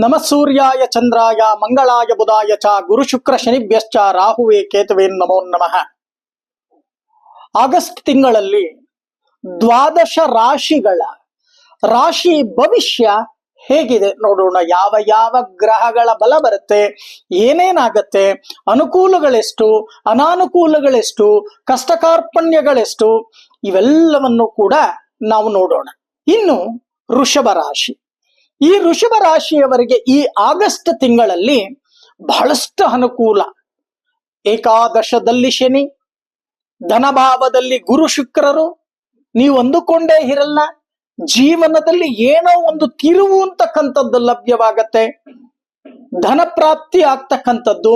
ನಮ ಸೂರ್ಯಾಯ ಚಂದ್ರಾಯ ಮಂಗಳಾಯ ಬುಧಾಯ ಚ ಗುರು ಶುಕ್ರ ಶನಿಭ್ಯಶ್ಚ ರಾಹುವೇ ಕೇತುವೆ ನಮೋ ನಮಃ. ಆಗಸ್ಟ್ ತಿಂಗಳಲ್ಲಿ ದ್ವಾದಶ ರಾಶಿಗಳ ರಾಶಿ ಭವಿಷ್ಯ ಹೇಗಿದೆ ನೋಡೋಣ. ಯಾವ ಯಾವ ಗ್ರಹಗಳ ಬಲ ಬರುತ್ತೆ, ಏನೇನಾಗತ್ತೆ, ಅನುಕೂಲಗಳೆಷ್ಟು, ಅನಾನುಕೂಲಗಳೆಷ್ಟು ಕಷ್ಟ ಕಾರ್ಪಣ್ಯಗಳೆಷ್ಟು ಇವೆಲ್ಲವನ್ನು ಕೂಡ ನಾವು ನೋಡೋಣ. ಇನ್ನು ಋಷಭ ರಾಶಿ. ಈ ವೃಷಭ ರಾಶಿಯವರಿಗೆ ಈ ಆಗಸ್ಟ್ ತಿಂಗಳಲ್ಲಿ ಬಹಳಷ್ಟು ಅನುಕೂಲ. ಏಕಾದಶದಲ್ಲಿ ಶನಿ, ಧನಭಾವದಲ್ಲಿ ಗುರು ಶುಕ್ರರು, ನೀವು ಅಂದುಕೊಂಡೇ ಇರಲ್ಲ. ಜೀವನದಲ್ಲಿ ಏನೋ ಒಂದು ತಿರುವು ಅಂತಕ್ಕಂಥದ್ದು ಲಭ್ಯವಾಗತ್ತೆ. ಧನ ಪ್ರಾಪ್ತಿ ಆಗ್ತಕ್ಕಂಥದ್ದು,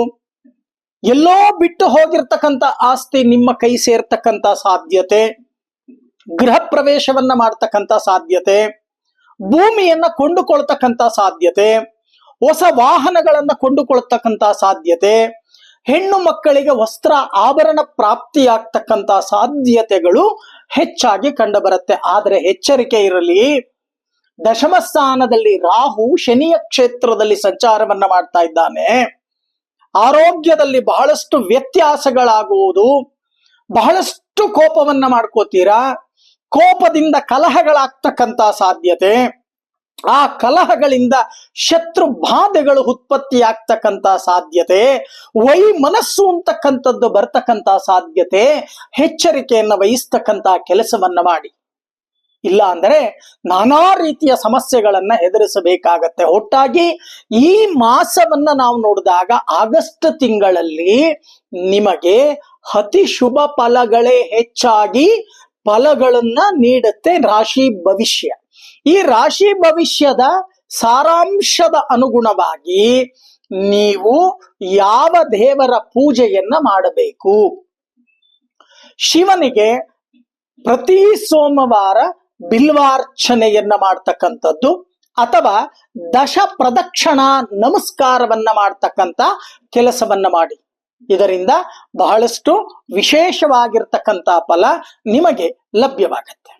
ಎಲ್ಲೋ ಬಿಟ್ಟು ಹೋಗಿರ್ತಕ್ಕಂಥ ಆಸ್ತಿ ನಿಮ್ಮ ಕೈ ಸೇರ್ತಕ್ಕಂಥ ಸಾಧ್ಯತೆ, ಗೃಹ ಪ್ರವೇಶವನ್ನ ಮಾಡ್ತಕ್ಕಂಥ ಸಾಧ್ಯತೆ. ಭೂಮಿಯನ್ನ ಕೊಂಡುಕೊಳ್ತಕ್ಕಂಥ ಸಾಧ್ಯತೆ, ಹೊಸ ವಾಹನಗಳನ್ನ ಕೊಂಡುಕೊಳ್ತಕ್ಕಂಥ ಸಾಧ್ಯತೆ, ಹೆಣ್ಣು ಮಕ್ಕಳಿಗೆ ವಸ್ತ್ರ ಆಭರಣ ಪ್ರಾಪ್ತಿಯಾಗ್ತಕ್ಕಂಥ ಸಾಧ್ಯತೆಗಳು ಹೆಚ್ಚಾಗಿ ಕಂಡುಬರುತ್ತೆ. ಆದರೆ ಎಚ್ಚರಿಕೆ ಇರಲಿ. ದಶಮ ಸ್ಥಾನದಲ್ಲಿ ರಾಹು ಶನಿಯ ಕ್ಷೇತ್ರದಲ್ಲಿ ಸಂಚಾರವನ್ನ ಮಾಡ್ತಾ ಇದ್ದಾನೆ. ಆರೋಗ್ಯದಲ್ಲಿ ಬಹಳಷ್ಟು ವ್ಯತ್ಯಾಸಗಳಾಗುವುದು. ಬಹಳಷ್ಟು ಕೋಪವನ್ನ ಮಾಡ್ಕೋತೀರಾ? ಕೋಪದಿಂದ ಕಲಹಗಳಾಗ್ತಕ್ಕಂತ ಸಾಧ್ಯತೆ, ಆ ಕಲಹಗಳಿಂದ ಶತ್ರು ಬಾಧೆಗಳು ಉತ್ಪತ್ತಿಯಾಗ್ತಕ್ಕಂತ ಸಾಧ್ಯತೆ ವೈ ಮನಸ್ಸು ಅಂತಕ್ಕಂಥದ್ದು ಬರ್ತಕ್ಕಂತ ಸಾಧ್ಯತೆ, ಎಚ್ಚರಿಕೆಯನ್ನು ವಹಿಸ್ತಕ್ಕಂತ ಕೆಲಸವನ್ನ ಮಾಡಿ. ಇಲ್ಲ ಅಂದರೆ ನಾನಾ ರೀತಿಯ ಸಮಸ್ಯೆಗಳನ್ನ ಎದುರಿಸಬೇಕಾಗತ್ತೆ. ಒಟ್ಟಾಗಿ ಈ ಮಾಸವನ್ನ ನಾವು ನೋಡಿದಾಗ ಆಗಸ್ಟ್ ತಿಂಗಳಲ್ಲಿ ನಿಮಗೆ ಅತಿ ಶುಭ ಫಲಗಳೇ ಹೆಚ್ಚಾಗಿ ಫಲಗಳನ್ನ ನೀಡುತ್ತೆ ರಾಶಿ ಭವಿಷ್ಯ. ಈ ರಾಶಿ ಭವಿಷ್ಯದ ಸಾರಾಂಶದ ಅನುಗುಣವಾಗಿ ನೀವು ಯಾವ ದೇವರ ಪೂಜೆಯನ್ನ ಮಾಡಬೇಕು. ಶಿವನಿಗೆ ಪ್ರತಿ ಸೋಮವಾರ ಬಿಲ್ವಾರ್ಚನೆಯನ್ನ ಮಾಡ್ತಕ್ಕಂಥದ್ದು ಅಥವಾ ದಶ ಪ್ರದಕ್ಷಿಣಾ ನಮಸ್ಕಾರವನ್ನ ಮಾಡ್ತಕ್ಕಂಥ ಕೆಲಸವನ್ನ ಮಾಡಿ. ಇದರಿಂದ ಬಹಳಷ್ಟು ವಿಶೇಷವಾಗಿರ್ತಕ್ಕಂಥ ಫಲ ನಿಮಗೆ ಲಭ್ಯವಾಗತ್ತೆ.